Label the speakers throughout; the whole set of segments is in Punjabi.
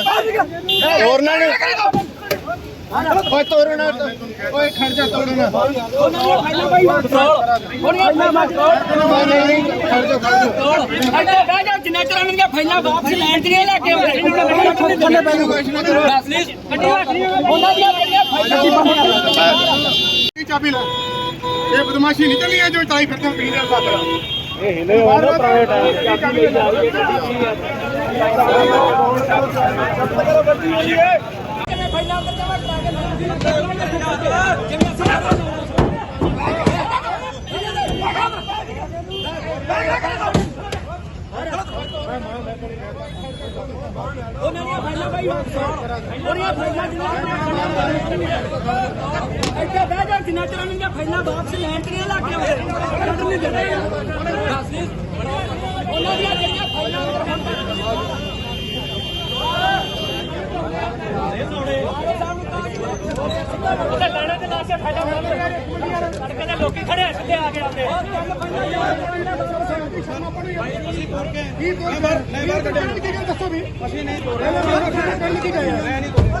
Speaker 1: ਤੋੜਨਾ ਨਹੀਂ ਓਏ ਤੋੜਨਾ ਓਏ ਖੜ ਜਾ ਤੋੜਨਾ ਨਹੀਂ ਨਹੀਂ ਖੜ ਜਾ ਖੜ ਜਾ
Speaker 2: ਜਿੰਨਾ ਚਿਰ ਉਹਨਾਂ ਦੀਆਂ ਫਾਈਲਾਂ ਵਾਪਸ ਲੈਣ ਦੀਆਂ ਲੈ ਕੇ ਆਉਂਦੇ
Speaker 1: ਥੱਲੇ ਪੈ ਜਾ ਕੁਛ ਨਾ ਕਰੋ
Speaker 2: ਉਹਨਾਂ ਦੀਆਂ ਜਿਹੜੀਆਂ ਫਾਈਲਾਂ
Speaker 1: ਕੀ ਚਾਬੀ ਲੈ। ਇਹ ਬਦਮਾਸ਼ੀ ਨਹੀਂ ਚੱਲੀ ਹੈ ਜੋ ਚਲਾਈ ਫਿਰਦੇ ਪੀਣ ਦੇ ਸਾਥ ਇਹ ਹਿਲੇ ਹੋਏ ਨਾ ਪ੍ਰਾਈਵੇਟ ਚਾਬੀ ਲੈ
Speaker 2: ਫਾਈਲਾਂ ਉੱਤੇ ਜਮਾ ਕਰਾ ਕੇ ਜਿਵੇਂ ਉਹਨਾਂ ਦੀਆਂ ਫਾਈਲਾਂ ਭਾਈ ਉਹਨੀਆਂ ਫਾਈਲਾਂ ਇੱਥੇ ਬਹਿ ਜਾ, ਜਿੰਨਾ ਚਿਰ ਉਹਨਾਂ ਦੀਆਂ ਫਾਈਲਾਂ ਵਾਪਸ ਲੈਣ ਦੀਆਂ ਲਾ ਕੇ ਆਉਂਦੇ ਕਦੋਂ ਨਹੀਂ ਦਿੰਦੇ ਉਹਨਾਂ ਦੀਆਂ ਜਿਹੜੀਆਂ ਫਾਈਲਾਂ ਅੰਦਰ ਹੁਣ ਉਹਦੇ ਲਾਣੇ ਦੇ ਲਾ ਕੇ ਫਾਈਲਾਂ ਸੜਕਾਂ ਦੇ ਲੋਕੀ ਖੜੇ ਆ, ਥੱਲੇ ਆ ਕੇ ਆਉਂਦੇ
Speaker 1: ਕੀ ਤੋੜ ਲੈ ਬਾਹਰ ਕੱਢਿਆ ਕੀ ਗੱਲ ਦੱਸੋ ਵੀ ਅਸੀਂ ਨਹੀਂ ਤੋੜਿਆ ਮੈਂ ਕੀ ਗਏ ਮੈਂ ਨਹੀਂ ਤੋੜਿਆ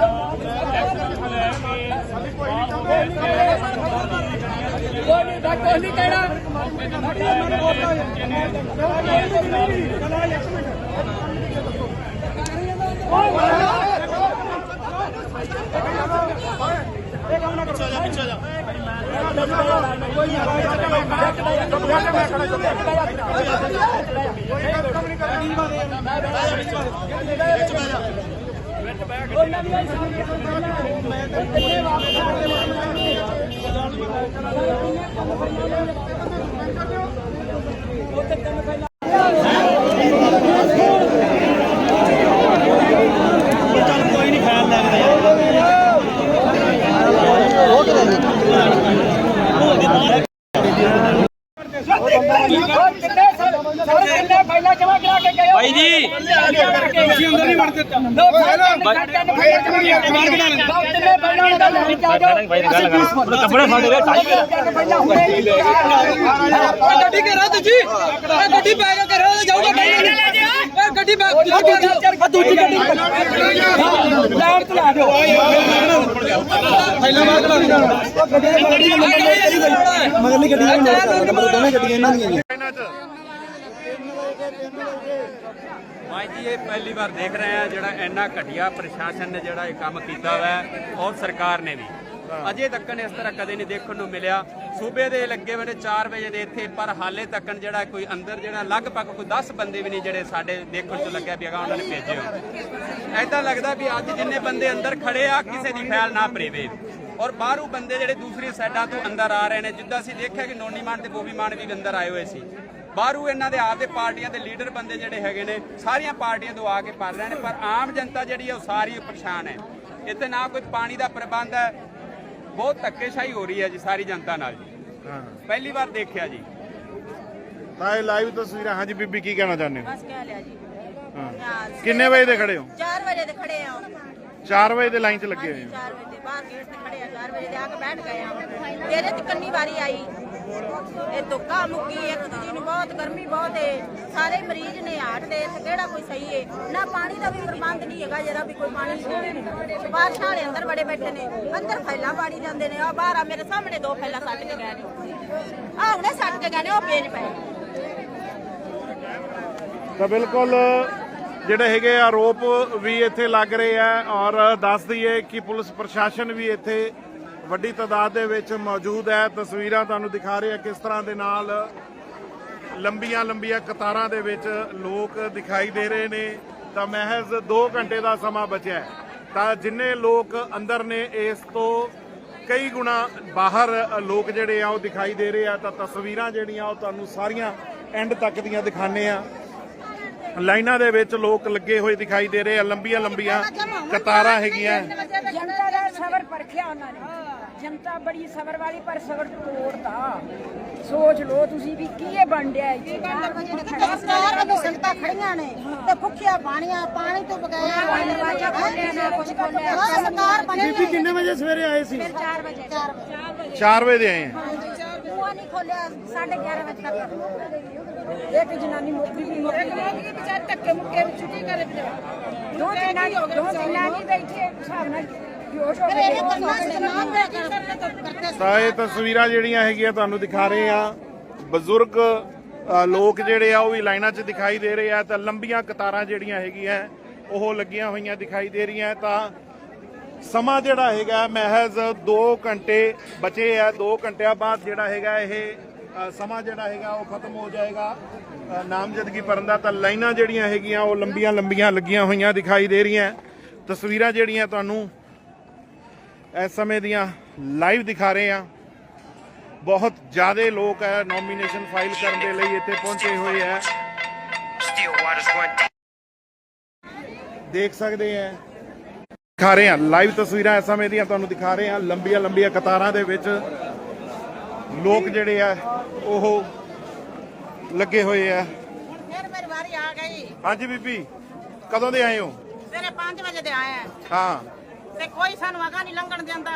Speaker 1: ਜਾ ਕਰਕੇ ਥੱਲੇ ਅੰਦਰ ਨਹੀਂ ਵੜ ਦਿੱਤਾ ਓਏ ਹੈਲੋ ਮੇਰੇ ਕੋਲ ਨਹੀਂ। ਕੋਈ ਸੁਣਾ
Speaker 2: ਕੋਈ ਨਹੀਂ ਕਹਿਣਾ ਕਿੰਨੇ ਸਾਰੇ ਕਿੰਨੇ ਫਾਈਲਾਂ ਜਮਾ ਭਾਈ ਜੀ ਤੁਸੀਂ ਅੰਦਰ ਨਹੀਂ ਵੜ ਦਿੱਤਾ ਦਾ ਲੈ
Speaker 3: ਕੱਪੜੇ ਫਾੜੇ ਵੇ
Speaker 2: ਗੱਡੀ ਕੇ ਰੱਦ ਜੀ ਇਹ ਗੱਡੀ ਬੈਗ ਕੇ ਰੱਦ ਜਾਊਗਾ ਗੱਡੀ ਬੈਗ ਆ ਦੂਜੀ ਗੱਡੀ ਲੈਣ ਤੇ ਲਾ ਦਿਓ
Speaker 1: ਮਗਰਲੀ ਗੱਡੀ ਨਾਲ ਦੋਵੇਂ ਗੱਡੀਆਂ ਇਹਨਾਂ ਦੀਆਂ
Speaker 3: ਭਾਈ ਜੀ ਇਹ ਪਹਿਲੀ ਵਾਰ ਦੇਖ ਰਹੇ ਆ ਜਿਹੜਾ ਇੰਨਾ ਘਟੀਆ ਪ੍ਰਸ਼ਾਸਨ ਨੇ ਜਿਹੜਾ ਇਹ ਕੰਮ ਕੀਤਾ ਵਾ ਔਰ ਸਰਕਾਰ ਨੇ ਵੀ। ਅਜੇ ਤੱਕ ਇਸ ਤਰ੍ਹਾਂ ਕਦੇ ਨਹੀਂ ਦੇਖਣ ਨੂੰ ਮਿਲਿਆ। ਸੂਬੇ ਦੇ ਲੱਗੇ ਵੇਲੇ 4 ਵਜੇ ਦੇ ਇੱਥੇ ਪਰ ਹਾਲੇ ਤੱਕ ਜਿਹੜਾ ਕੋਈ ਅੰਦਰ ਜਿਹੜਾ ਲਗਭਗ ਕੋਈ 10 ਬੰਦੇ ਵੀ ਨਹੀਂ ਜਿਹੜੇ ਸਾਡੇ ਦੇਖਣ ਚ ਲੱਗਿਆ ਵੀ ਹੈਗਾ ਉਹਨਾਂ ਨੇ ਭੇਜੇ ਹੋ ਐਦਾਂ ਲੱਗਦਾ ਵੀ ਅੱਜ ਜਿੰਨੇ ਬੰਦੇ ਅੰਦਰ ਖੜੇ ਆ ਕਿਸੇ ਦੀ ਫੈਲ ਨਾ ਪਰੇਵੇ। ਔਰ ਬਾਹਰੋਂ ਬੰਦੇ ਜਿਹੜੇ ਦੂਸਰੀ ਸਾਈਡਾਂ ਤੋਂ ਅੰਦਰ ਆ ਰਹੇ ਨੇ ਜਿੱਦਾਂ ਅਸੀਂ ਦੇਖਿਆ ਕਿ ਨੋਨੀ ਮਾਨ ਤੇ ਬੋਬੀ ਮਾਨ ਵੀ ਅੰਦਰ ਆਏ ਹੋਏ ਸੀ। ਬਾਹਰੋਂ ਇਹਨਾਂ ਦੇ ਆਪਦੇ ਪਾਰਟੀਆਂ ਦੇ ਲੀਡਰ ਬੰਦੇ ਜਿਹੜੇ ਹੈਗੇ ਨੇ ਸਾਰੀਆਂ ਪਾਰਟੀਆਂ ਤੋਂ ਆ ਕੇ ਪੜ ਰਹੇ ਨੇ ਪਰ ਆਮ ਜਨਤਾ ਜਿਹੜੀ ਹੈ ਉਹ ਸਾਰੀ ਪਰੇਸ਼ਾਨ ਹੈ। ਇੱਥੇ ਨਾ ਕੋਈ ਪਾਣੀ ਦਾ ਪ੍ਰਬੰਧ ਹੈ। ਬਹੁਤ ਧੱਕੇਸ਼ਾਹੀ ਹੋ ਰਹੀ ਹੈ ਜੀ ਸਾਰੀ ਜਨਤਾ ਨਾਲ ਜੀ। ਪਹਿਲੀ ਵਾਰ ਦੇਖਿਆ ਜੀ।
Speaker 4: ਤਾਂ ਇਹ ਲਾਈਵ ਤਸਵੀਰਾਂ ਹਾਂਜੀ ਬੀਬੀ ਕੀ ਕਹਿਣਾ ਚਾਹੁੰਦੇ ਹੋ?
Speaker 5: ਬਸ ਕਹਿ ਲਿਆ ਜੀ।
Speaker 4: ਹਾਂ। ਕਿੰਨੇ ਵਜੇ ਦੇ ਖੜੇ ਹੋ?
Speaker 5: 4 ਵਜੇ ਦੇ ਖੜੇ ਆ
Speaker 4: 4 ਵਜੇ ਦੇ ਲਾਈਨ 'ਚ ਲੱਗੇ ਹੋਏ
Speaker 5: 4 ਵਜੇ ਦੇ ਬਾਹਰ ਗੇਟ ਤੇ ਖੜੇ ਆ 4 ਵਜੇ ਦੇ ਆ ਕੇ ਬੈਠ ਗਏ ਆ ਤੇਰੇ ਤੇ ਕੰਨੀ ਵਾਰੀ ਆਈ? ਇਹ ਧੁੱਕਾ ਮੁੱਕੀ ਇੱਕ ਦੂਜੀ ਨੂੰ ਬਹੁਤ, ਗਰਮੀ ਬਹੁਤ ਏ ਸਾਰੇ ਮਰੀਜ਼ ਨੇ ਹਾਰਟ ਦੇ, ਇੱਥੇ ਕਿਹੜਾ ਕੋਈ ਸਹੀ ਏ ਨਾ ਪਾਣੀ ਦਾ ਵੀ ਪ੍ਰਬੰਧ ਨਹੀਂ ਹੈਗਾ, ਜਿਹੜਾ ਵੀ ਕੋਈ ਪਾਣੀ ਬਾਰਸ਼ਾਂ ਵਾਲੇ ਅੰਦਰ ਬੜੇ ਬੈਠੇ ਨੇ, ਅੰਦਰ ਫੈਲਾ ਪਾੜੀ ਜਾਂਦੇ ਨੇ। ਆ ਬਾਹਰ ਆ, ਮੇਰੇ ਸਾਹਮਣੇ ਦੋ ਫੈਲਾ ਸੱਟ ਕੇ ਗਏ ਨੇ। ਆ ਹੁਣੇ ਸੱਟ ਕੇ ਗਏ ਨੇ, ਉਹ ਪੇਜ ਪਏ।
Speaker 4: ਤਾਂ ਬਿਲਕੁਲ, ਜਿਹੜੇ ਹੈਗੇ ਆਰੋਪ ਵੀ ਇੱਥੇ ਲੱਗ ਰਹੇ ਆ ਔਰ ਦੱਸ ਦਈਏ ਕਿ ਪੁਲਿਸ ਪ੍ਰਸ਼ਾਸਨ ਵੀ ਇੱਥੇ ਵੱਡੀ ਤਾਦਾਦ ਦੇ ਵਿੱਚ ਮੌਜੂਦ ਹੈ। ਤਸਵੀਰਾਂ ਤੁਹਾਨੂੰ ਦਿਖਾ ਰਹੇ ਆ ਕਿਸ ਤਰ੍ਹਾਂ ਦੇ ਨਾਲ ਲੰਬੀਆਂ ਲੰਬੀਆਂ ਕਤਾਰਾਂ ਦੇ ਵਿੱਚ ਲੋਕ ਦਿਖਾਈ ਦੇ ਰਹੇ ਨੇ। ਤਾਂ ਮਹਿਜ਼ 2 ਘੰਟੇ ਦਾ ਸਮਾਂ ਬਚਿਆ ਹੈ। ਤਾਂ ਜਿੰਨੇ ਲੋਕ ਅੰਦਰ ਨੇ ਇਸ ਤੋਂ ਕਈ ਗੁਣਾ ਬਾਹਰ ਲੋਕ ਜਿਹੜੇ ਆ ਉਹ ਦਿਖਾਈ ਦੇ ਰਹੇ ਆ। ਤਾਂ ਤਸਵੀਰਾਂ ਜਿਹੜੀਆਂ ਉਹ ਤੁਹਾਨੂੰ ਸਾਰੀਆਂ ਐਂਡ ਤੱਕ ਦੀਆਂ ਦਿਖਾਣੇ ਆ ਲਾਈਨਾਂ ਦੇ ਵਿੱਚ ਲੋਕ ਲੱਗੇ ਹੋਏ ਦਿਖਾਈ ਦੇ ਰਹੇ ਆ। ਲੰਬੀਆਂ ਲੰਬੀਆਂ ਕਤਾਰਾਂ ਹੈਗੀਆਂ।
Speaker 6: ਜਨਤਾ ਦਾ ਸਬਰ ਪਰਖਿਆ ਉਹਨਾਂ ਨੇ। ਜਨਤਾ ਬੜੀ ਸਬਰ ਵਾਲੀ ਪਰ ਸਬਰ ਤੋੜਦਾ ਸੋਚ ਲੋ ਤੁਸੀਂ ਵੀ ਕੀ ਇਹ ਬਣ ਡਿਆ ਇੱਥੇ
Speaker 7: ਸਰਕਾਰ ਵੱਲੋਂ ਸੰਗਤਾਂ ਖੜੀਆਂ ਨੇ ਤੇ ਭੁੱਖਿਆ ਪਾਣੀਆਂ ਪਾਣੀ ਤੋਂ ਬਗੈਰ
Speaker 6: ਦਰਵਾਜ਼ਾ ਖੋਲਿਆ ਨਾ ਕੁਝ ਖੋਲਿਆ
Speaker 7: ਹਾਂ, ਸਰਕਾਰ ਬਣੀ
Speaker 1: ਬੀਬੀ ਕਿੰਨੇ ਵਜੇ ਸਵੇਰੇ ਆਏ ਸੀ?
Speaker 7: 4 ਵਜੇ। 4 ਵਜੇ।
Speaker 4: 4 ਵਜੇ। ਦੇ ਆਏ ਆ।
Speaker 7: ਬੂਆ ਨਹੀਂ ਖੋਲਿਆ 11:30 ਵਜੇ ਤੱਕ।
Speaker 6: ਇੱਕ ਜਨਾਨੀ ਮੁੱਕੀ ਵੀ ਮੁੱਕੀ ਵਿਚਾਰ ਧੱਕੇ ਮੁੱਕੇ ਵਿੱਚ ਛੁੱਟੀ ਕਰੇ ਦੋ ਜਨਾਨੀ ਦੋ ਜਨਾਨੀ ਬੈਠੇ ਹਿਸਾਬ ਨਾਲ।
Speaker 4: ਤਾਂ ਇਹ ਤਸਵੀਰਾਂ ਜਿਹੜੀਆਂ ਹੈਗੀਆਂ ਤੁਹਾਨੂੰ ਦਿਖਾ ਰਹੇ ਆ ਬਜ਼ੁਰਗ ਲੋਕ ਜਿਹੜੇ ਆ ਉਹ ਵੀ ਲਾਈਨਾਂ 'ਚ ਦਿਖਾਈ ਦੇ ਰਹੇ ਆ। ਤਾਂ ਲੰਬੀਆਂ ਕਤਾਰਾਂ ਜਿਹੜੀਆਂ ਹੈਗੀਆਂ ਉਹ ਲੱਗੀਆਂ ਹੋਈਆਂ ਦਿਖਾਈ ਦੇ ਰਹੀਆਂ। ਤਾਂ ਸਮਾਂ ਜਿਹੜਾ ਹੈਗਾ ਮਹਿਜ਼ 2 ਘੰਟੇ ਬਚੇ ਆ। 2 ਘੰਟਿਆਂ ਬਾਅਦ ਜਿਹੜਾ ਹੈਗਾ ਇਹ ਸਮਾਂ ਜਿਹੜਾ ਹੈਗਾ ਉਹ ਖਤਮ ਹੋ ਜਾਏਗਾ। ਨਾਮਜ਼ਦਗੀ ਭਰਨ ਦਾ ਤਾਂ ਲਾਈਨਾਂ ਜਿਹੜੀਆਂ ਹੈਗੀਆਂ ਉਹ ਲੰਬੀਆਂ ਲੰਬੀਆਂ ਲੱਗੀਆਂ ਹੋਈਆਂ ਦਿਖਾਈ ਦੇ ਰਹੀਆਂ। ਤਸਵੀਰਾਂ ਜਿਹੜੀਆਂ ਤੁਹਾਨੂੰ ਇਸ ਸਮੇਂ ਦੀਆਂ ਲਾਈਵ ਦਿਖਾ ਰਹੇ ਆ ਬਹੁਤ ਜ਼ਿਆਦਾ ਲੋਕ ਹੈ ਨੋਮੀਨੇਸ਼ਨ ਫਾਈਲ ਕਰਨ ਦੇ ਲਈ ਇੱਥੇ ਪਹੁੰਚੇ ਹੋਏ ਹੈ। ਦੇਖ ਸਕਦੇ ਆ ਦਿਖਾ ਰਹੇ ਆ ਲਾਈਵ ਤਸਵੀਰਾਂ ਇਸ ਸਮੇਂ ਦੀਆਂ ਤੁਹਾਨੂੰ ਦਿਖਾ ਰਹੇ ਆ ਲੰਬੀਆਂ ਲੰਬੀਆਂ ਕਤਾਰਾਂ ਦੇ ਵਿੱਚ ਲੋਕ ਜਿਹੜੇ ਆ ਉਹ ਲੱਗੇ ਹੋਏ ਆ
Speaker 7: ਫਿਰ ਮੇਰੀ ਵਾਰੀ ਆ ਗਈ।
Speaker 4: ਹਾਂਜੀ ਬੀਬੀ ਕਦੋਂ ਦੇ ਆਏ ਹੋ?
Speaker 7: ਸਵੇਰੇ 5 ਵਜੇ ਦੇ ਆਏ ਆ।
Speaker 4: ਹਾਂ।
Speaker 7: ਤੇ ਕੋਈ ਸਾਨੂੰ ਅਗਾ ਨਹੀਂ ਲੰਘਣ ਦਿੰਦਾ।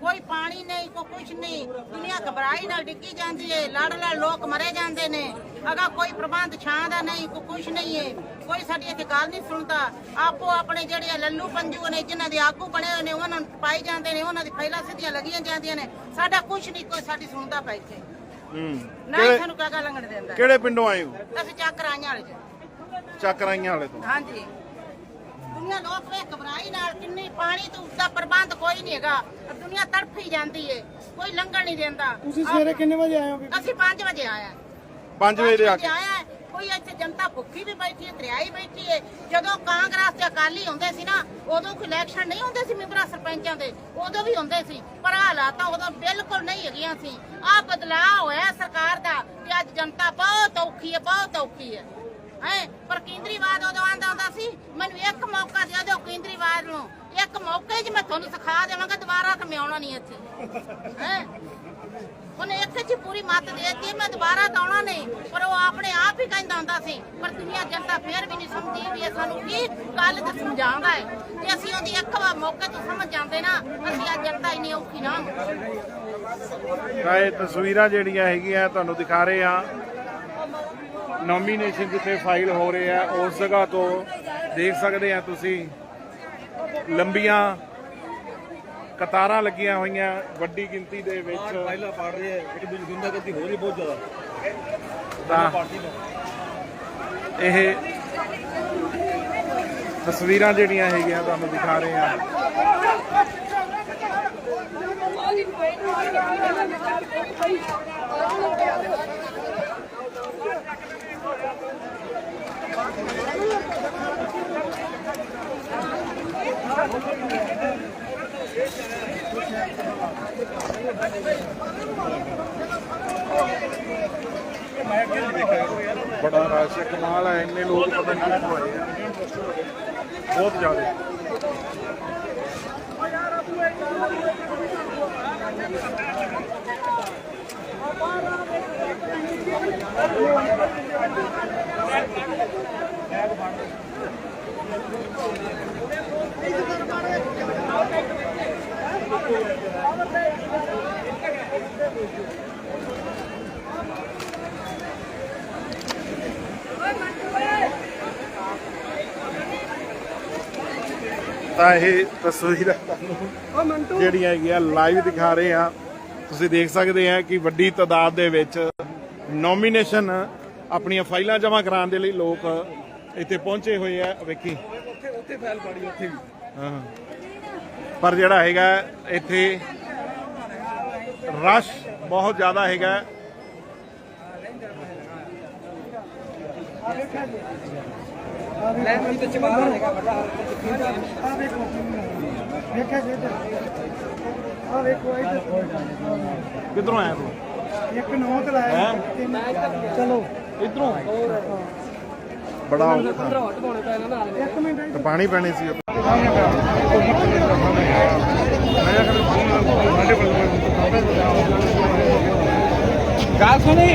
Speaker 7: ਕੋਈ ਪਾਣੀ ਨਹੀਂ ਕੋਈ ਕੁਛ ਨਹੀਂ। ਦੁਨੀਆ ਘਬਰਾਈ ਨਾਲ ਡਿੱਗੀ ਜਾਂਦੀ ਏ ਲੜ ਲੜ ਲੋਕ ਮਰੇ ਜਾਂਦੇ ਨੇ। ਅਗਾ ਕੋਈ ਪ੍ਰਬੰਧ ਛਾਂ ਦਾ ਨਹੀਂ ਕੋਈ ਕੁਛ ਨਹੀਂ ਏ। ਕੋਈ ਸਾਡੀ ਇੱਥੇ ਗੱਲ ਨਹੀਂ ਸੁਣਦਾ। ਆਪੋ ਆਪਣੇ ਜਿਹੜੇ ਲੱਲੂ ਪੰਜੂ ਨੇ ਜਿਨ੍ਹਾਂ ਦੇ ਆਗੂ ਬਣੇ ਹੋਏ ਨੇ ਉਹਨਾਂ ਨੂੰ ਪਾਈ ਜਾਂਦੇ ਨੇ ਉਹਨਾਂ ਦੀ ਫੈਲਾ ਸਿੱਧੀਆਂ ਲੱਗੀਆਂ ਜਾਂਦੀਆਂ ਨੇ। ਸਾਡਾ ਕੁਛ ਨਹੀਂ ਕੋਈ ਸਾਡੀ ਸੁਣਦਾ ਪਾ ਇੱਥੇ।
Speaker 4: ਹੂੰ।
Speaker 7: ਨਾ ਹੀ ਸਾਨੂੰ ਕਾਗਾ ਲੰਘਣ ਦਿੰਦਾ।
Speaker 4: ਕਿਹੜੇ ਪਿੰਡੋਂ ਆਏ ਹੋ?
Speaker 7: ਅਸੀਂ ਚੱਕ ਆਈਆਂ ਵਾਲੇ ਚ
Speaker 4: ਚੱਕਰਾਈਆਂ ਵਾਲੇ ਤੋਂ?
Speaker 7: ਹਾਂਜੀ। ਦੁਨੀਆ ਲੋਕ ਵੇ ਘਬਰਾਈ ਨਾਲ ਕਿੰਨੀ ਪਾਣੀ ਤੋਂ ਦਾ ਪ੍ਰਬੰਧ ਕੋਈ ਨਹੀਂ ਹੈਗਾ। ਦੁਨੀਆ ਤੜਫੀ ਜਾਂਦੀ ਏ ਕੋਈ ਲੰਘਣ ਨਹੀਂ ਦਿੰਦਾ।
Speaker 1: ਤੁਸੀਂ ਸਵੇਰੇ ਕਿੰਨੇ ਵਜੇ ਆਏ ਹੋ ਬੀਬੀ?
Speaker 7: ਅਸੀਂ 5 ਵਜੇ ਆਇਆ
Speaker 4: 5 ਵਜੇ ਦੇ ਆ ਕੇ।
Speaker 7: ਆਇਆ ਕੋਈ ਇੱਥੇ ਜਨਤਾ ਭੁੱਖੀ ਵੀ ਬੈਠੀ ਹੈ ਦਰਿਆਈ ਬੈਠੀ ਹੈ ਜਦੋਂ ਕਾਂਗਰਸ ਤੇ ਅਕਾਲੀ ਹੁੰਦੇ ਸੀ ਨਾ ਉਦੋਂ ਕੋਈ ਇਲੈਕਸ਼ਨ ਨਹੀਂ ਹੁੰਦੇ ਸੀ ਮੈਂਬਰਾਂ ਸਰਪੰਚਾਂ ਦੇ। ਉਦੋਂ ਵੀ ਹੁੰਦੇ ਸੀ ਪਰ ਹਾਲਾਤਾਂ ਉਦੋਂ ਬਿਲਕੁਲ ਨਹੀਂ ਹੈਗੀਆਂ ਸੀ। ਆਹ ਬਦਲਾਅ ਹੋਇਆ ਸਰਕਾਰ ਦਾ ਤੇ ਅੱਜ ਜਨਤਾ ਬਹੁਤ ਔਖੀ ਹੈ ਬਹੁਤ ਔਖੀ ਹੈ ਹੈ? ਪਰ ਕੇਂਦਰੀਵਾਦ ਉਦੋਂ ਸੀ, ਮੈਨੂੰ ਇੱਕ ਮੌਕਾ ਦੇ ਦਿਓ ਕੇਂਦਰੀਵਾਦ ਨੂੰ। ਇੱਕ ਮੌਕੇ 'ਚ ਮੈਂ ਤੁਹਾਨੂੰ ਸਿਖਾ ਦੇਵਾਂਗਾ, ਦੁਬਾਰਾ ਤਾਂ ਆਉਣਾ ਨਹੀਂ ਇੱਥੇ। ਹੈ? ਉਹਨੇ ਇੱਕ 'ਚ ਪੂਰੀ ਮੱਤ ਦੇ ਦਿੱਤੀ, ਮੈਂ ਦੁਬਾਰਾ ਤਾਂ ਆਉਣਾ ਨਹੀਂ, ਪਰ ਉਹ ਆਪਣੇ ਆਪ ਹੀ ਕਹਿੰਦਾ ਹੁੰਦਾ ਸੀ, ਪਰ ਦੁਨੀਆ ਜਨਤਾ ਫੇਰ ਵੀ ਨਹੀਂ ਸਮਝਦੀ ਵੀ ਇਹ ਸਾਨੂੰ ਕੀ ਗੱਲ ਤੇ ਸਮਝਾਉਂਦਾ ਹੈ। ਤੇ ਅਸੀਂ ਉਹਦੀ ਇੱਕ ਵਾਰ ਮੌਕੇ ਤੋਂ ਸਮਝ ਜਾਂਦੇ ਨਾ, ਅਸੀਂ ਅੱਜ ਜਨਤਾ ਇੰਨੀ ਔਖੀ ਨਾ ਹੁੰਦੀ
Speaker 4: ਤਾਂ ਇਹ ਤਸਵੀਰਾਂ ਜਿਹੜੀਆਂ ਹੈਗੀਆਂ, ਤੁਹਾਨੂੰ ਦਿਖਾ ਰਹੇ ਆ ਨੋਮੀਨੇਸ਼ਨ ਜਿੱਥੇ ਫਾਈਲ ਹੋ ਰਹੇ ਆ ਉਸ ਜਗ੍ਹਾ ਤੋਂ ਦੇਖ ਸਕਦੇ ਆ ਤੁਸੀਂ। ਲੰਬੀਆਂ ਕਤਾਰਾਂ ਲੱਗੀਆਂ ਹੋਈਆਂ ਵੱਡੀ ਗਿਣਤੀ ਦੇ ਵਿੱਚ।
Speaker 8: ਪਹਿਲਾਂ ਪੜ ਰਹੇ ਆ ਇੱਕ ਦੂਜੀ ਗੁੰਡਾਗਰਦੀ ਹੋ ਰਹੀ ਬਹੁਤ ਜ਼ਿਆਦਾ।
Speaker 4: ਤਾਂ ਇਹ ਤਸਵੀਰਾਂ ਜਿਹੜੀਆਂ ਹੈਗੀਆਂ ਤੁਹਾਨੂੰ ਦਿਖਾ ਰਹੇ ਆ। ਬੜਾ ਰਸ਼ ਹੈ ਕਮਾਲ ਹੈ ਇੰਨੇ ਲੋਕ ਪਤਾ ਨਹੀਂ ਕਿੱਥੋਂ ਆਏ ਆ। ਬਹੁਤ ਜ਼ਿਆਦਾ। ਤਾਂ ਇਹ ਤਸਵੀਰਾਂ ਤੁਹਾਨੂੰ ਜਿਹੜੀਆਂ ਹੈਗੀਆਂ ਲਾਈਵ ਦਿਖਾ ਰਹੇ ਆ ਤੁਸੀਂ ਦੇਖ ਸਕਦੇ ਆ ਕਿ ਵੱਡੀ ਤਾਦਾਦ ਦੇ ਵਿੱਚ ਨੋਮੀਨੇਸ਼ਨ ਆਪਣੀਆਂ ਫਾਈਲਾਂ ਜਮ੍ਹਾਂ ਕਰਾਉਣ ਦੇ ਲਈ ਲੋਕ ਇੱਥੇ ਪਹੁੰਚੇ ਹੋਏ ਆ ਵੇਖੀ।
Speaker 8: ਉੱਥੇ ਉੱਥੇ ਫੈਲ ਪਾੜੀ ਉੱਥੇ ਵੀ।
Speaker 4: ਹਾਂ। ਪਰ ਜਿਹੜਾ ਹੈਗਾ ਇੱਥੇ ਰਸ਼ ਬਹੁਤ ਜ਼ਿਆਦਾ ਹੈਗਾ।
Speaker 2: ਲੈ ਕੋਈ ਤੇ ਹੈਗਾ ਵੱਡਾ
Speaker 1: ਵੇਖਿਆ ਜੀ ਇੱਧਰ ਆ ਵੇਖੋ ਇੱਧਰ
Speaker 4: ਕਿੱਧਰੋਂ ਆਇਆ ਤੂੰ?
Speaker 1: ਇੱਕ ਨੌ ਤੇ ਲਾਇਆ? ਚਲੋ।
Speaker 4: ਇਧਰੋਂ? ਬੜਾ ਔਖਾ ਤੇ ਪਾਣੀ ਪੈਣੀ ਸੀ
Speaker 2: ਗੱਲ ਸੁਣੀ।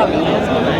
Speaker 4: Parabéns,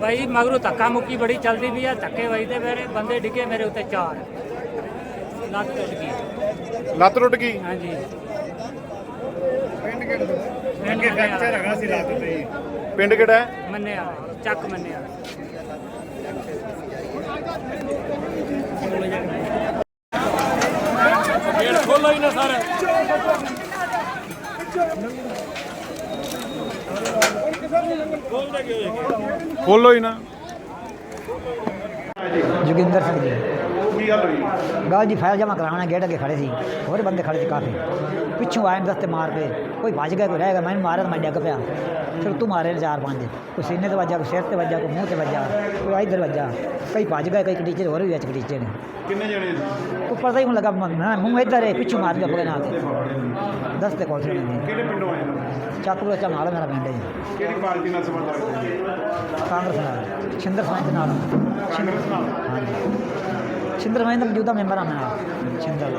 Speaker 9: ਭਾਈ ਮਗਰੋਂ ਧੱਕਾ ਮੁੱਕੀ ਬੜੀ ਚੱਲਦੀ ਵੀ ਆ ਧੱਕੇ ਵੱਜਦੇ ਮੇਰੇ ਬੰਦੇ ਡਿੱਗੇ ਮੇਰੇ ਉੱਤੇ ਚਾਰ। ਲੱਤ ਟੁੱਟ ਗਈ।
Speaker 4: ਲੱਤ ਟੁੱਟ ਗਈ?
Speaker 9: ਹਾਂਜੀ।
Speaker 1: ਅੱਗੇ ਫ੍ਰੈਕਚਰ ਹੈਗਾ ਸੀ ਲੱਤ ਤੇ ਹੀ।
Speaker 4: ਪਿੰਡ ਕਿਹੜਾ ਹੈ?
Speaker 9: ਮੰਨਿਆ ਚੱਕ ਮੰਨਿਆ।
Speaker 4: ਖੋਲੋ ਹੀ ਨਾ ਖੋਲੋ ਹੀ ਨਾ।
Speaker 10: ਜੋਗਿੰਦਰ ਸਿੰਘ ਜੀ।
Speaker 4: ਕੀ ਗੱਲ ਹੋਈ?
Speaker 10: ਗੱਲ ਜੀ ਫਾਇਲ ਜਮਾ ਕਰਾਉਣਾ ਗੇਟ ਅੱਗੇ ਖੜੇ ਸੀ। ਹੋਰ ਬੰਦੇ ਖੜੇ ਸੀ ਕਾਫੀ। ਪਿੱਛੋਂ ਆਏ ਦਸਤੇ ਮਾਰ ਕੇ। ਕੋਈ ਭੱਜ ਗਿਆ ਕੋਈ ਰਹਿ ਗਿਆ ਮੈਂ ਮਾਰਿਆ ਮੈਂ ਡੱਗ ਪਿਆ। ਫਿਰ ਤੂੰ ਮਾਰੇ ਚਾਰ ਪੰਜ। ਕੋਈ ਸੀਨੇ ਤੇ ਵੱਜਾ ਕੋਈ ਸਿਰ ਤੇ ਵੱਜਾ ਕੋਈ ਮੂੰਹ ਤੇ ਵੱਜਾ ਕੋਈ ਇਧਰ ਵੱਜਾ ਕਈ ਭੱਜ ਗਏ ਕਈ ਟੀਚਰ ਹੋਰ ਵੀ ਵਿੱਚ ਟੀਚਰ ਨੇ।
Speaker 4: ਕਿੰਨੇ ਜਣੇ?
Speaker 10: ਉੱਪਰ ਤਾਂ ਹੀ ਹੁਣ ਲੱਗਾ ਮੂੰਹ ਇਧਰ ਹੈ ਪਿੱਛੋਂ ਮਾਰ ਗਿਆ ਪਗਨਾ ਤੇ। 10 ਦੇ ਕੋਲ ਚਲੇ ਗਏ
Speaker 4: ਕਿਹੜੇ ਪਿੰਡੋਂ ਆਏ ਨੇ
Speaker 10: ਚਾਕੂਰਾ ਚਮਾਲ ਮੇਰਾ ਪਿੰਡ ਹੈ ਜੀ।
Speaker 4: ਕਿਹੜੀ ਪਾਰਟੀ ਨਾਲ ਸੰਬੰਧ ਰੱਖਦੇ ਜੀ
Speaker 10: ਕਾਂਗਰਸ ਨਾਲ ਛਿੰਦਰ ਸਾਇੰਦ ਨਾਲ।
Speaker 4: ਕਾਂਗਰਸ ਨਾਲ?
Speaker 10: ਹਾਂਜੀ। ਛਿੰਦਰ ਦਾ ਮੌਜੂਦਾ ਮੈਂਬਰ ਆ ਮੈਂ। ਛਿੰਦਰ।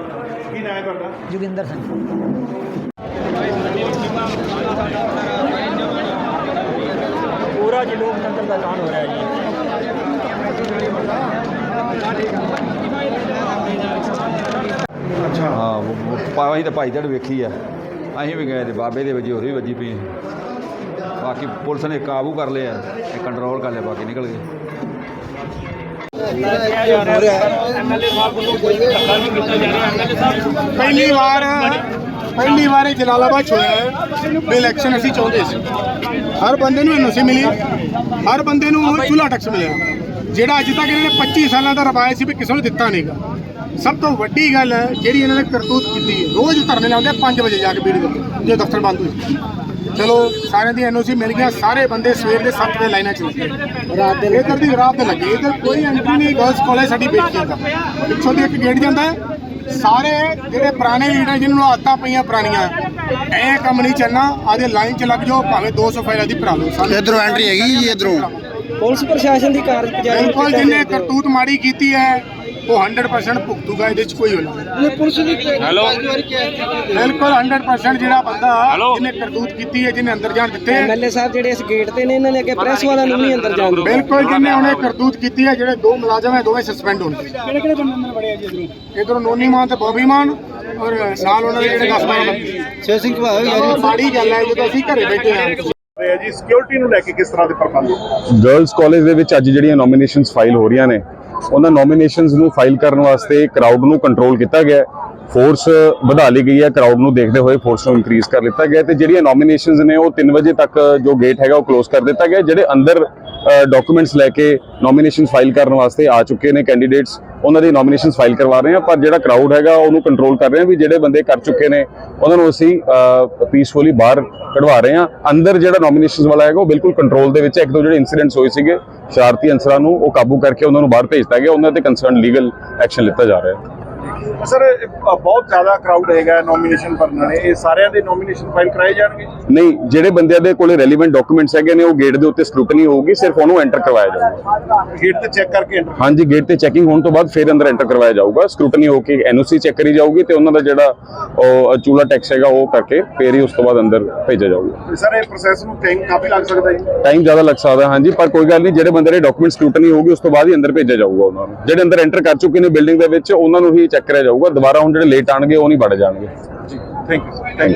Speaker 4: ਕੀ ਨਾਮ ਹੈ ਤੁਹਾਡਾ?
Speaker 10: ਜੁਗਿੰਦਰ ਸਿੰਘ। ਪੂਰਾ ਜੀ ਲੋਕਤੰਤਰ ਦਾ ਕਾਂਡ ਹੋ ਰਿਹਾ ਜੀ।
Speaker 4: ਅੱਛਾ।
Speaker 8: ਹਾਂ ਉਹ- ਉਹ ਪਾ- ਅਸੀਂ ਤਾਂ ਭਾਈ ਜੜ ਵੇਖੀ ਆ। ਅਸੀਂ ਵੀ ਗਏ ਤੇ ਬਾਬੇ ਦੇ ਵਜੀ ਹੋਰ ਵੀ ਵੱਜੀ ਪਈ ਬਾਕੀ ਪੁਲਿਸ ਨੇ ਕਾਬੂ ਕਰ ਲਿਆ। ਤੇ ਕੰਟਰੋਲ ਕਰ ਲਿਆ ਬਾਕੀ ਨਿਕਲ ਗਏ।
Speaker 1: ਪਹਿਲੀ ਵਾਰ ਪਹਿਲੀ ਵਾਰ ਇਹ ਜਲਾਲਾਬਾਦ ਚ ਹੋਇਆ ਹੈ। ਵੀ ਇਲੈਕਸ਼ਨ ਅਸੀਂ ਚਾਹੁੰਦੇ ਸੀ। ਹਰ ਬੰਦੇ ਨੂੰ ਐਨਓਸੀ ਮਿਲੀ। ਹਰ ਬੰਦੇ ਨੂੰ ਚੁੱਲਾ ਟੈਕਸ ਮਿਲਿਆ। ਜਿਹੜਾ ਅੱਜ ਤੱਕ ਇਹਨਾਂ ਨੇ 25 ਸਾਲਾਂ ਦਾ ਰਵਾਇਤ ਸੀ ਵੀ ਕਿਸੇ ਨੂੰ ਦਿੱਤਾ ਨਹੀਂਗਾ ਸਭ ਤੋਂ ਵੱਡੀ ਗੱਲ ਹੈ ਜਿਹੜੀ ਇਹਨਾਂ ਨੇ ਕਰਤੂਤ ਕੀਤੀ ਹੈ ਰੋਜ਼ ਧਰਨੇ ਲਾਉਂਦੇ 5 ਵਜੇ ਜਾ ਕੇ ਬੀੜੀ ਦੇ ਜੇ ਦਫ਼ਤਰ ਬੰਦ ਹੋਏ। ਚਲੋ ਸਾਰਿਆਂ ਦੀ ਐਨਓਸੀ ਮਿਲ ਗਿਆ ਸਾਰੇ ਬੰਦੇ ਸਵੇਰ ਦੇ 7 ਵਜੇ ਲਾਈਨਾਂ 'ਚ ਲੱਗੇ ਰਾਤ ਦੇ ਇਧਰ ਦੀ ਰਾਤ ਦੇ ਲੱਗੇ ਇਧਰ ਕੋਈ ਐਂਟਰੀ ਨਹੀਂ ਗਰਲਸ ਕਾਲਜ ਸਾਡੀ ਬੇਟੀ ਦਾ ਪਿੱਛੋਂ ਦੀ ਇੱਕ ਗੇਟ ਜਾਂਦਾ ਹੈ। ਸਾਰੇ ਜਿਹੜੇ ਪੁਰਾਣੇ ਲੀਡਰ ਜਿਹਨਾਂ ਨੂੰ ਆਦਤਾਂ ਪਈਆਂ ਪੁਰਾਣੀਆਂ ਐ ਕੰਮ ਨਹੀਂ ਚੱਲਣਾ ਆਦੇ ਲਾਈਨ 'ਚ ਲੱਗ ਜਾਓ ਭਾਵੇਂ 200 ਫਾਈਲਾਂ ਦੀ ਭਰਾ ਲਓ ਇਧਰੋਂ ਐਂਟਰੀ ਹੈਗੀ ਜੀ ਇਧਰੋਂ?
Speaker 2: ਪੁਲਿਸ ਪ੍ਰਸ਼ਾਸਨ ਦੀ ਕਾਰਜਕਾਰੀ
Speaker 1: ਬਿਲਕੁਲ ਜਿਹਨੇ ਕਰਤੂਤ ਮਾੜੀ ਕੀਤੀ ਹੈ ਉਹ 100% ਭੁਗਤੂਗਾ ਇਹਦੇ 'ਚ ਕੋਈ ਹੋਣਾ
Speaker 2: ਪੁਲਿਸ ਦੀ ਹੈਲੋ
Speaker 1: ਬਿਲਕੁਲ 100% ਜਿਹੜਾ ਬੰਦਾ ਜਿਹਨੇ ਕਰਤੂਤ ਕੀਤੀ ਹੈ ਜਿਹਨੇ ਅੰਦਰ ਜਾਣ ਦਿੱਤੇ
Speaker 2: ਐਮਐਲਏ ਸਾਹਿਬ ਜਿਹੜੇ ਇਸ ਗੇਟ ਤੇ ਨੇ ਇਹਨਾਂ ਨੇ ਅੱਗੇ ਪ੍ਰੈਸ ਵਾਲਿਆਂ ਨੂੰ ਨਹੀਂ ਅੰਦਰ ਜਾਣ ਦਿੱਤਾ
Speaker 1: ਬਿਲਕੁਲ ਜਿਹਨੇ ਉਹਨੇ ਕਰਤੂਤ ਕੀਤੀ ਹੈ ਜਿਹੜੇ ਦੋ ਮੁਲਾਜ਼ਮ ਹੈ ਦੋਵੇਂ ਸਸਪੈਂਡ ਹੋਣਗੇ ਕਿਹੜੇ ਕਿਹੜੇ ਬੰਦੇ ਬੜੇ ਆ ਜੀ ਇਧਰੋਂ? ਇਧਰੋਂ ਨੋਨੀ ਮਾਨ ਤੇ ਬੋਬੀ ਮਾਨ ਔਰ ਨਾਲ ਉਹਨਾਂ ਦੇ ਜਿਹੜੇ 10 ਬਾਰਾਂ ਸੇ ਸਿੰਘ ਭਾਈ ਮਾੜੀ ਗੱਲ ਹੈ ਜਦੋਂ ਅਸੀਂ ਘਰੇ ਬੈਠੇ ਹਾਂ।
Speaker 4: ਤੇ ਜੀ ਸਿਕਿਉਰਿਟੀ ਨੂੰ ਲੈ ਕੇ ਕਿਸ ਤਰ੍ਹਾਂ ਦੇ ਪ੍ਰਬੰਧ?
Speaker 11: ਗਰਲਸ ਕਾਲਜ ਦੇ ਵਿੱਚ ਅੱਜ ਜਿਹੜੀਆਂ ਨੋਮੀਨੇਸ਼ਨਸ ਫਾਈਲ ਹੋ ਰਹੀਆਂ ਨੇ ਉਹਨਾਂ ਨੋਮੀਨੇਸ਼ਨਸ ਨੂੰ ਫਾਈਲ ਕਰਨ ਵਾਸਤੇ ਕਰਾਊਡ ਨੂੰ ਕੰਟਰੋਲ ਕੀਤਾ ਗਿਆ ਫੋਰਸ ਵਧਾ ਲਈ ਗਈ ਹੈ। ਕਰਾਊਡ ਨੂੰ ਦੇਖਦੇ ਹੋਏ ਫੋਰਸ ਨੂੰ ਇਨਕਰੀਜ਼ ਕਰ ਲਿੱਤਾ ਗਿਆ ਤੇ ਜਿਹੜੀਆਂ ਨੋਮੀਨੇਸ਼ਨਸ ਨੇ ਉਹ 3 ਵਜੇ ਤੱਕ ਜੋ ਗੇਟ ਹੈਗਾ ਉਹ ਕਲੋਜ਼ ਕਰ ਦਿੱਤਾ ਗਿਆ ਜਿਹੜੇ ਅੰਦਰ ਡਾਕੂਮੈਂਟਸ ਲੈ ਕੇ ਨੋਮੀਨੇਸ਼ਨ ਫਾਈਲ ਕਰਨ ਵਾਸਤੇ ਆ ਚੁੱਕੇ ਨੇ ਕੈਂਡੀਡੇਟਸ ਉਹਨਾਂ ਦੀ ਨੋਮੀਨੇਸ਼ਨ ਫਾਈਲ ਕਰਵਾ ਰਹੇ ਹਾਂ, ਪਰ ਜਿਹੜਾ ਕਰਾਊਡ ਹੈਗਾ, ਉਹਨੂੰ ਕੰਟਰੋਲ ਕਰ ਰਹੇ ਹਾਂ ਵੀ ਜਿਹੜੇ ਬੰਦੇ ਕਰ ਚੁੱਕੇ ਨੇ, ਉਹਨਾਂ ਨੂੰ ਅਸੀਂ ਪੀਸਫੁਲੀ ਬਾਹਰ ਕਢਵਾ ਰਹੇ ਹਾਂ। ਅੰਦਰ ਜਿਹੜਾ ਨੋਮੀਨੇਸ਼ਨਸ ਵਾਲਾ ਹੈਗਾ, ਉਹ ਬਿਲਕੁਲ ਕੰਟਰੋਲ ਦੇ ਵਿੱਚ ਇੱਕ ਦੋ ਜਿਹੜੇ ਇਨਸੀਡੈਂਟਸ ਹੋਏ ਸੀਗੇ, ਸ਼ਰਾਰਤੀ ਅਨਸਰਾਂ ਨੂੰ ਉਹ ਕਾਬੂ ਕਰਕੇ ਉਹਨਾਂ ਨੂੰ ਬਾਹਰ ਭੇਜਤਾ ਗਿਆ। ਉਹਨਾਂ ਤੇ ਕੰਸਰਨ ਲੀਗਲ ਐਕਸ਼ਨ ਲਿੱਤਾ ਜਾ ਰਿਹਾ ਹੈ।
Speaker 4: ਸਰ ਬਹੁਤ ਜ਼ਿਆਦਾ ਕਰਾਊਡ ਹੈਗਾ ਨੋਮੀਨੇਸ਼ਨ ਭਰਨ ਨੇ ਇਹ ਸਾਰਿਆਂ ਦੇ ਨੋਮੀਨੇਸ਼ਨ ਫਾਈਲ ਕਰਾਏ ਜਾਣਗੇ
Speaker 11: ਨਹੀਂ ਜਿਹੜੇ ਬੰਦਿਆਂ ਦੇ ਕੋਲੇ ਰੈਲੀਵੈਂਟ ਡਾਕੂਮੈਂਟਸ ਹੈਗੇ ਨੇ ਉਹ ਗੇਟ ਦੇ ਉੱਤੇ ਸਕ੍ਰੂਟਨੀ ਹੋਊਗੀ ਸਿਰਫ ਉਹਨੂੰ ਐਂਟਰ ਕਰਵਾਇਆ ਜਾਊਗਾ।
Speaker 4: ਗੇਟ ਤੇ ਚੈੱਕ ਕਰਕੇ enter
Speaker 11: ਹਾਂਜੀ ਗੇਟ ਤੇ ਚੈਕਿੰਗ ਹੋਣ ਤੋਂ ਬਾਅਦ ਫਿਰ ਅੰਦਰ ਐਂਟਰ ਕਰਵਾਇਆ ਜਾਊਗਾ। ਸਕ੍ਰੂਟਨੀ ਹੋ ਕੇ ਐਨਓਸੀ ਚੈੱਕ ਕਰੀ ਜਾਊਗੀ ਤੇ ਉਹਨਾਂ ਦਾ ਜਿਹੜਾ ਉਹ ਚੂਲਾ ਟੈਕਸ ਹੈਗਾ ਉਹ ਕਰਕੇ ਫਿਰ ਹੀ ਉਸ ਤੋਂ ਬਾਅਦ ਅੰਦਰ ਭੇਜਿਆ ਜਾਊਗਾ।
Speaker 4: ਸਰ ਇਹ ਪ੍ਰੋਸੈਸ ਨੂੰ ਟਾਈਮ ਕਾਫੀ ਲੱਗ ਸਕਦਾ ਜੀ?
Speaker 11: ਟਾਈਮ ਜ਼ਿਆਦਾ ਲੱਗ ਸਕਦਾ ਹਾਂਜੀ ਪਰ ਕੋਈ ਗੱਲ ਨਹੀਂ ਜਿਹੜੇ ਬੰਦੇ ਦੇ ਡਾਕੂਮੈਂਟ ਸਕ੍ਰੂਟਨੀ ਹੋਊਗੀ ਉਸ ਤੋਂ ਬਾਅਦ ਹੀ ਅੰਦਰ ਭੇਜਿਆ ਜਾਊਗਾ ਉਹਨਾਂ ਨੂੰ। ਜਿਹੜੇ ਅੰਦਰ ਐਂਟਰ ਕਰ ਚੁੱਕੇ ਨੇ ਬਿਲਡਿੰਗ ਦੇ ਵਿੱਚ ਉਹਨਾਂ ਨੂੰ ਹੀ ਚੈੱਕ ਕਰਿਆ ਜਾਊਗਾ ਦੁਬਾਰਾ ਹੁਣ ਜਿਹੜੇ ਲੇਟ ਆਣਗੇ ਉਹ ਨਹੀਂ ਵੜ ਜਾਣਗੇ।
Speaker 4: Thank you thank